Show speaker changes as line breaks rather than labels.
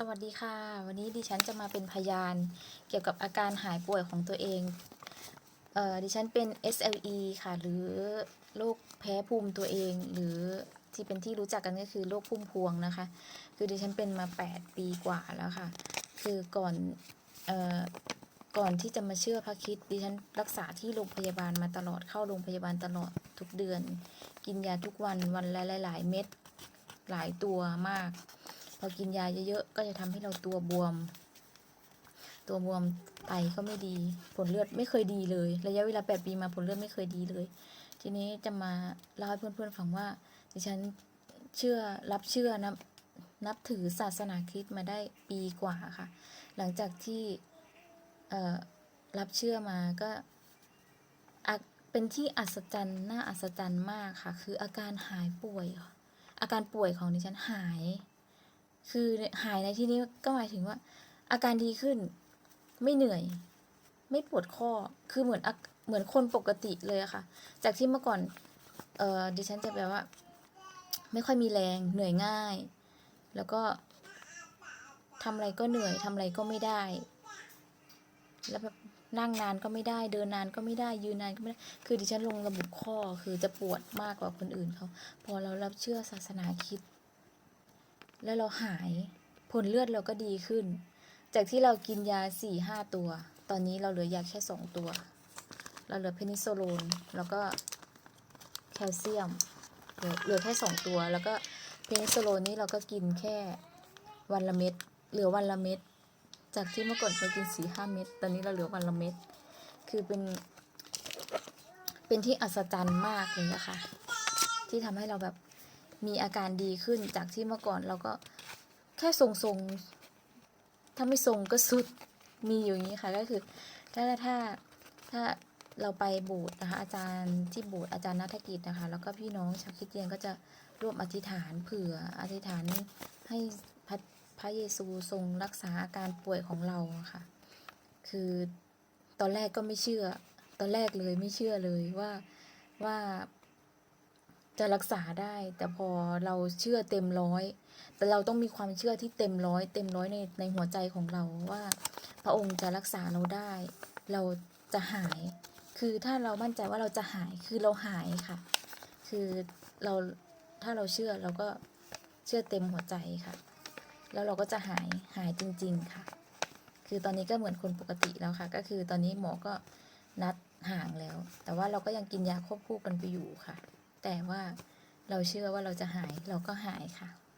สวัสดีค่ะ วันนี้ดิฉันจะมาเป็นพยานเกี่ยวกับอาการหายป่วยของตัวเองเอ่อดิฉันเป็น SLE ค่ะ หรือโรคแพ้ภูมิตัวเอง หรือที่เป็นที่รู้จักกันก็คือโรคพุ่มพวงนะคะ คือดิฉันเป็นมา 8 ปีกว่าแล้วค่ะ คือก่อนเอ่อก่อนที่จะมาเชื่อพระคิดดิฉันรักษาที่โรงพยาบาลมาตลอดเข้าโรงพยาบาลตลอดทุกเดือน กินยาทุกวันวันละหลาย ๆ เม็ดหลายตัวมาก พอกินยาเยอะๆก็จะทำให้เราตัวบวม ตัวบวมไตก็ไม่ดี ผลเลือดไม่เคยดีเลย ระยะเวลาแปดปีมาผลเลือดไม่เคยดีเลย ทีนี้จะมาเล่าให้เพื่อนๆฟังว่า ดิฉันเชื่อรับเชื่อนับนับถือศาสนาคริสต์มาได้ปีกว่าค่ะ หลังจากที่รับเชื่อมาก็เป็นที่อัศจรรย์น่าอัศจรรย์มากค่ะ คืออาการหายป่วย อาการป่วยของดิฉันหาย คือหายในที่นี้ก็หมายถึงว่า อาการดีขึ้น ไม่เหนื่อย ไม่ปวดข้อคือเหมือนอเหมือนคนปกติเลยอะค่ะ จากที่เมื่อก่อนเออดิฉันจะแบบว่า ไม่ค่อยมีแรงเหนื่อยง่าย แล้วก็ทำอะไรก็เหนื่อยทำอะไรก็ไม่ได้ แล้วแบบนั่งนานก็ไม่ได้เดินนานก็ไม่ได้ยืนนานก็ไม่ได้ คือดิฉันลงระบุข้อคือจะปวดมากกว่าคนอื่นเขาพอเรารับเชื่อศาสนาคิด แล้วเราหายผลเลือดเราก็ดีขึ้น จากที่เรากินยาสี่ห้าตัว ตอนนี้เราเหลือยาแค่สองตัว เราเหลือเพนิโซโลนแล้วก็แคลเซียมเหลือเหลือแค่สองตัว แล้วก็เพนิโซโลนนี้เราก็กินแค่วันละเม็ดเหลือวันละเม็ดจากที่เมื่อก่อนเรากินสี่ห้าเม็ดตอนนี้เราเหลือวันละเม็ดคือเป็น เป็นที่อัศจรรย์มากเลยนะคะ ที่ทำให้เราแบบ มีอาการดีขึ้นจากที่เมื่อก่อนเราก็แค่ทรงๆถ้าไม่ทรงก็สุดมีอยู่อย่างนี้ค่ะก็คือถ้าถ้าถ้าเราไปบสถ์นะคะอาจารย์ที่บสถ์อาจารย์นัฐกิจนะคะ แล้วก็พี่น้องชาวคริสเตียนก็จะร่วมอธิษฐานเผื่ออธิษฐานให้พระพระเยซูทรงรักษาอาการป่วยของเราค่ะ คือตอนแรกก็ไม่เชื่อ ตอนแรกเลยไม่เชื่อเลยว่าว่า จะรักษาได้ แต่พอเราเชื่อเต็มร้อย แต่เราต้องมีความเชื่อที่เต็มร้อย เต็มร้อยในในหัวใจของเราว่า พระองค์จะรักษาเราได้ เราจะหาย คือถ้าเรามั่นใจว่าเราจะหายคือเราหายค่ะ คือเราถ้าเราเชื่อเราก็เชื่อเต็มหัวใจค่ะ แล้วเราก็จะหายหายจริง ๆค่ะ คือตอนนี้ก็เหมือนคนปกติแล้วค่ะ ก็คือตอนนี้หมอก็นัดห่างแล้ว แต่ว่าเราก็ยังกินยาควบคู่กันไปอยู่ค่ะ แต่ว่าเราเชื่อว่าเราจะหายเราก็หายค่ะ